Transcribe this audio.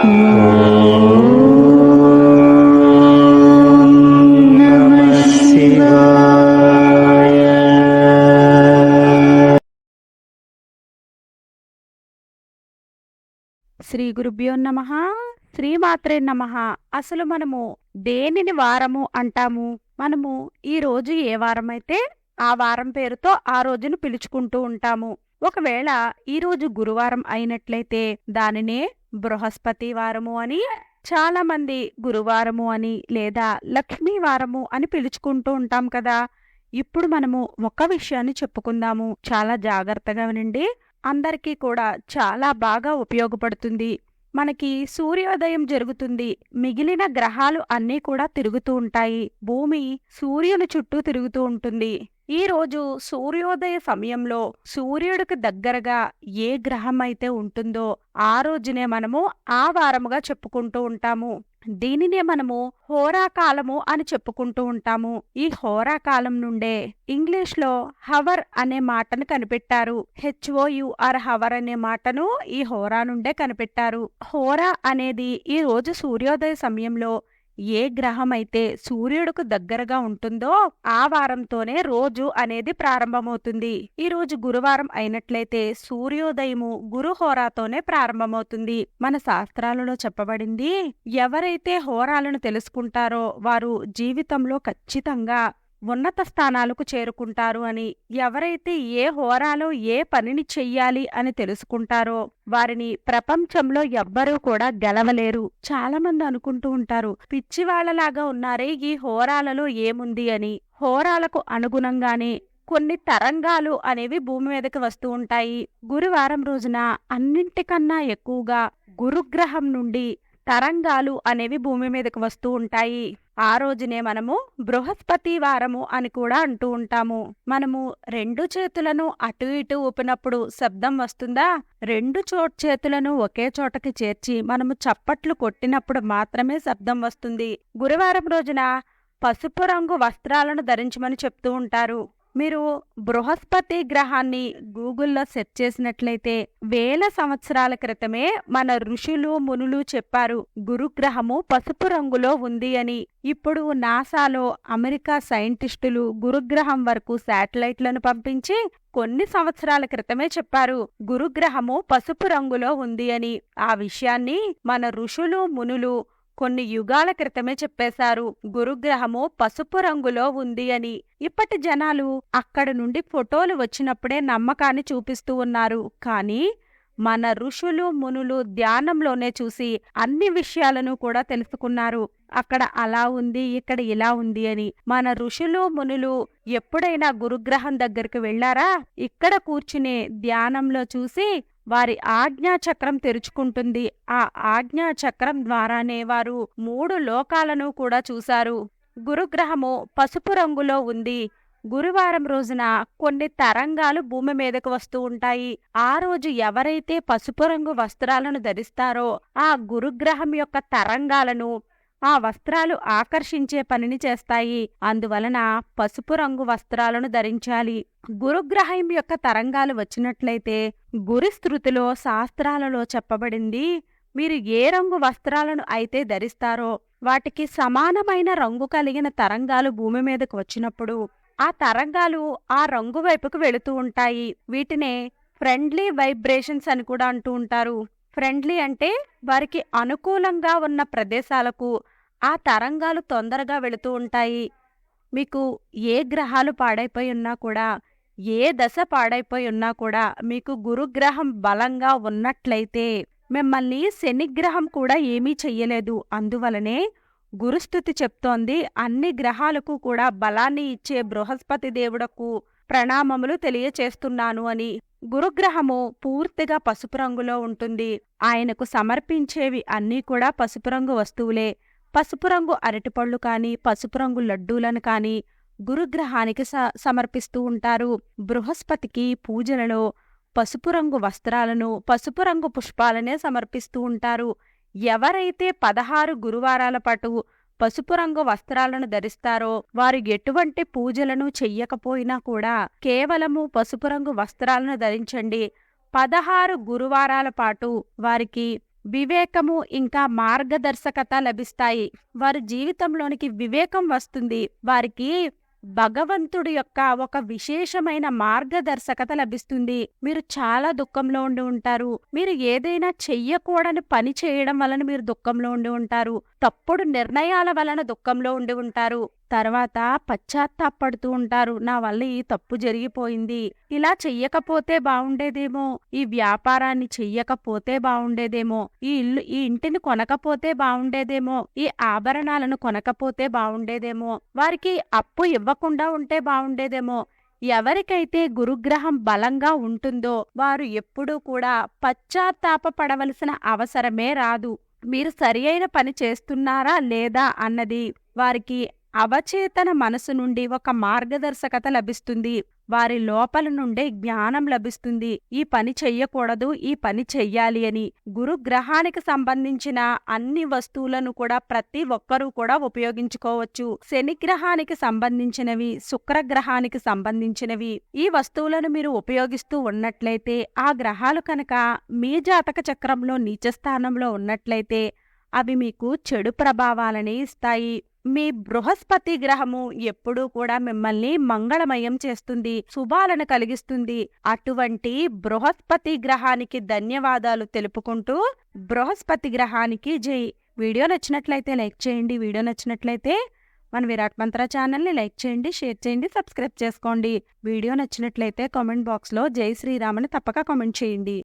శ్రీ గురుభ్యో నమ శ్రీమాత్రే నమ. అసలు మనము దేనిని వారము అంటాము? మనము ఈ రోజు ఏ వారమైతే ఆ వారం పేరుతో ఆ రోజును పిలుచుకుంటూ ఉంటాము. ఒకవేళ ఈ రోజు గురువారం అయినట్లయితే దానినే బృహస్పతి వారము అని చాలా మంది గురువారము అని లేదా లక్ష్మీ వారము అని పిలుచుకుంటూ ఉంటాం కదా. ఇప్పుడు మనము ఒక విషయాన్ని చెప్పుకుందాము. చాలా జాగ్రత్తగా వినండి. అందరికీ కూడా చాలా బాగా ఉపయోగపడుతుంది. మనకి సూర్యోదయం జరుగుతుంది. మిగిలిన గ్రహాలు అన్నీ కూడా తిరుగుతూ ఉంటాయి. భూమి సూర్యుని చుట్టూ తిరుగుతూ ఉంటుంది. ఈ రోజు సూర్యోదయ సమయంలో సూర్యుడికి దగ్గరగా ఏ గ్రహం అయితే ఉంటుందో ఆ రోజునే మనము ఆ వారముగా చెప్పుకుంటూ ఉంటాము. దీనినే మనము హోరాకాలము అని చెప్పుకుంటూ ఉంటాము. ఈ హోరాకాలం నుండే ఇంగ్లీష్లో హవర్ అనే మాటను కనిపెట్టారు. హెచ్ఓయుఆర్ హవర్ అనే మాటను ఈ హోరా నుండే కనిపెట్టారు. హోరా అనేది ఈ రోజు సూర్యోదయ సమయంలో ఏ గ్రహం అయితే సూర్యుడుకు దగ్గరగా ఉంటుందో ఆ వారంతోనే రోజు అనేది ప్రారంభమవుతుంది. ఈ రోజు గురువారం అయినట్లయితే సూర్యోదయము గురు హోరాతోనే ప్రారంభమవుతుంది. మన శాస్త్రాలలో చెప్పబడింది ఎవరైతే హోరాలను తెలుసుకుంటారో వారు జీవితంలో ఖచ్చితంగా ఉన్నత స్థానాలకు చేరుకుంటారు అని ఎవరైతే ఏ హోరాలో ఏ పనిని చెయ్యాలి అని తెలుసుకుంటారో వారిని ప్రపంచంలో ఎవ్వరూ కూడా గెలవలేరు. చాలామంది అనుకుంటూ ఉంటారు పిచ్చివాళ్ళలాగా ఉన్నారే ఈ హోరాలలో ఏముంది అని. హోరాలకు అనుగుణంగానే కొన్ని తరంగాలు అనేవి భూమి మీదకి వస్తూ ఉంటాయి. గురువారం రోజున అన్నింటికన్నా ఎక్కువగా గురుగ్రహం నుండి తరంగాలు అనేవి భూమి మీదకు వస్తూ ఉంటాయి. ఆ రోజునే మనము బృహస్పతి వారము అని కూడా అంటూ ఉంటాము. మనము రెండు చేతులను అటు ఇటు ఊపినప్పుడు శబ్దం వస్తుందా? రెండు చోట్ చేతులను ఒకే చోటకి చేర్చి మనము చప్పట్లు కొట్టినప్పుడు మాత్రమే శబ్దం వస్తుంది. గురువారం రోజున పసుపు రంగు వస్త్రాలను ధరించమని చెప్తూ ఉంటారు. మీరు బృహస్పతి గ్రహాన్ని గూగుల్లో సెర్చ్ చేసినట్లయితే వేల సంవత్సరాల క్రితమే మన ఋషులు మునులు చెప్పారు గురుగ్రహము పసుపు రంగులో ఉంది అని. ఇప్పుడు నాసాలో అమెరికా సైంటిస్టులు గురుగ్రహం వరకు శాటిలైట్లను పంపించి కొన్ని సంవత్సరాల క్రితమే చెప్పారు గురుగ్రహము పసుపు రంగులో ఉంది అని. ఆ విషయాన్ని మన ఋషులు మునులు కొన్ని యుగాల క్రితమే చెప్పేశారు. గురుగ్రహము పసుపు రంగులో ఉంది అని. ఇప్పటి జనాలు అక్కడ నుండి ఫోటోలు వచ్చినప్పుడే నమ్మకాన్ని చూపిస్తూ ఉన్నారు. కానీ మన ఋషులు మునులు ధ్యానంలోనే చూసి అన్ని విషయాలను కూడా తెలుసుకున్నారు. అక్కడ అలా ఉంది ఇక్కడ ఇలా ఉంది అని. మన ఋషులు మునులు ఎప్పుడైనా గురుగ్రహం దగ్గరికి వెళ్ళారా ఇక్కడ కూర్చునే ధ్యానంలో చూసి వారి ఆజ్ఞాచక్రం తెరుచుకుంటుంది. ఆ ఆజ్ఞాచక్రం ద్వారానే వారు మూడు లోకాలను కూడా చూశారు. గురుగ్రహము పసుపు రంగులో ఉంది. గురువారం రోజున కొన్ని తరంగాలు భూమి మీదకు వస్తూ ఉంటాయి. ఆ రోజు ఎవరైతే పసుపు రంగు వస్త్రాలను ధరిస్తారో ఆ గురుగ్రహం యొక్క తరంగాలను ఆ వస్త్రాలు ఆకర్షించే పనిని చేస్తాయి. అందువలన పసుపు రంగు వస్త్రాలను ధరించాలి. గురుగ్రహం యొక్క తరంగాలు వచ్చినట్లయితే గురుస్థృతిలో శాస్త్రాలలో చెప్పబడింది మీరు ఏ రంగు వస్త్రాలను అయితే ధరిస్తారో వాటికి సమానమైన రంగు కలిగిన తరంగాలు భూమి మీదకు వచ్చినప్పుడు ఆ తరంగాలు ఆ రంగు వైపుకు వెళుతూ ఉంటాయి. వీటినే ఫ్రెండ్లీ వైబ్రేషన్స్ అని కూడా అంటూ ఉంటారు. ఫ్రెండ్లీ అంటే వారికి అనుకూలంగా ఉన్న ప్రదేశాలకు ఆ తరంగాలు తొందరగా వెళుతూ ఉంటాయి. మీకు ఏ గ్రహాలు పాడైపోయి ఉన్నా కూడా ఏ దశ పాడైపోయి ఉన్నా కూడా మీకు గురుగ్రహం బలంగా ఉన్నట్లయితే మిమ్మల్ని శనిగ్రహం కూడా ఏమీ చెయ్యలేదు. అందువలనే గురుస్థుతి చెప్తోంది. అన్ని గ్రహాలకు కూడా బలాన్ని ఇచ్చే బృహస్పతి దేవుడకు ప్రణామములు తెలియచేస్తున్నాను అని. గురుగ్రహము పూర్తిగా పసుపు రంగులో ఉంటుంది. ఆయనకు సమర్పించేవి అన్నీ కూడా పసుపు రంగు వస్తువులే. పసుపు రంగు అరటిపళ్ళు కానీ పసుపు రంగు లడ్డూలను కానీ గురుగ్రహానికి స సమర్పిస్తూ ఉంటారు. బృహస్పతికి పూజలలో పసుపు రంగు వస్త్రాలను పసుపు రంగు పుష్పాలనే సమర్పిస్తూ ఉంటారు. ఎవరైతే పదహారు గురువారాల పాటు పసుపు రంగు వస్త్రాలను ధరిస్తారో వారు ఎటువంటి పూజలను చెయ్యకపోయినా కూడా కేవలము పసుపు రంగు వస్త్రాలను ధరించండి. పదహారు గురువారాల పాటు వారికి వివేకము ఇంకా మార్గదర్శకత లభిస్తాయి. వారి జీవితంలోనికి వివేకం వస్తుంది. వారికి భగవంతుడి యొక్క ఒక విశేషమైన మార్గదర్శకత లభిస్తుంది. మీరు చాలా దుఃఖంలో ఉండి ఉంటారు. మీరు ఏదైనా చెయ్యకూడని పని చేయడం వలన మీరు దుఃఖంలో ఉండి ఉంటారు. తప్పుడు నిర్ణయాల వలన దుఃఖంలో ఉండి ఉంటారు. తర్వాత పశ్చాత్తాపడుతూ ఉంటారు. నా వల్ల ఈ తప్పు జరిగిపోయింది. ఇలా చెయ్యకపోతే బాగుండేదేమో ఈ వ్యాపారాన్ని చెయ్యకపోతే బాగుండేదేమో ఈ ఇల్లు ఈ ఇంటిని కొనకపోతే బాగుండేదేమో ఈ ఆభరణాలను కొనకపోతే బాగుండేదేమో వారికి అప్పు ఇవ్వకుండా ఉంటే బాగుండేదేమో ఎవరికైతే గురుగ్రహం బలంగా ఉంటుందో వారు ఎప్పుడూ కూడా పశ్చాత్తాపపడవలసిన అవసరమే రాదు. మీరు సరి అయిన పని చేస్తున్నారా లేదా అన్నది వారికి అవచేతన మనసు నుండి ఒక మార్గదర్శకత లభిస్తుంది. వారి లోపల నుండే జ్ఞానం లభిస్తుంది. ఈ పని చెయ్యకూడదు ఈ పని చెయ్యాలి అని. గురుగ్రహానికి సంబంధించిన అన్ని వస్తువులను కూడా ప్రతి ఒక్కరూ కూడా ఉపయోగించుకోవచ్చు. శనిగ్రహానికి సంబంధించినవి శుక్రగ్రహానికి సంబంధించినవి ఈ వస్తువులను మీరు ఉపయోగిస్తూ ఉన్నట్లయితే ఆ గ్రహాలు కనుక మీ జాతక చక్రంలో నీచ స్థానంలో ఉన్నట్లయితే అవి మీకు చెడు ప్రభావాలని ఇస్తాయి. మీ బృహస్పతి గ్రహము ఎప్పుడూ కూడా మిమ్మల్ని మంగళమయం చేస్తుంది శుభాలను కలిగిస్తుంది. అటువంటి బృహస్పతి గ్రహానికి ధన్యవాదాలు తెలుపుకుంటూ బృహస్పతి గ్రహానికి జై. వీడియో నచ్చినట్లయితే లైక్ చేయండి వీడియో నచ్చినట్లయితే మన విరాట్ మంత్ర ఛానల్ని లైక్ చేయండి షేర్ చేయండి సబ్స్క్రైబ్ చేసుకోండి. వీడియో నచ్చినట్లయితే కామెంట్ బాక్స్లో జై శ్రీరామని తప్పక కామెంట్ చేయండి.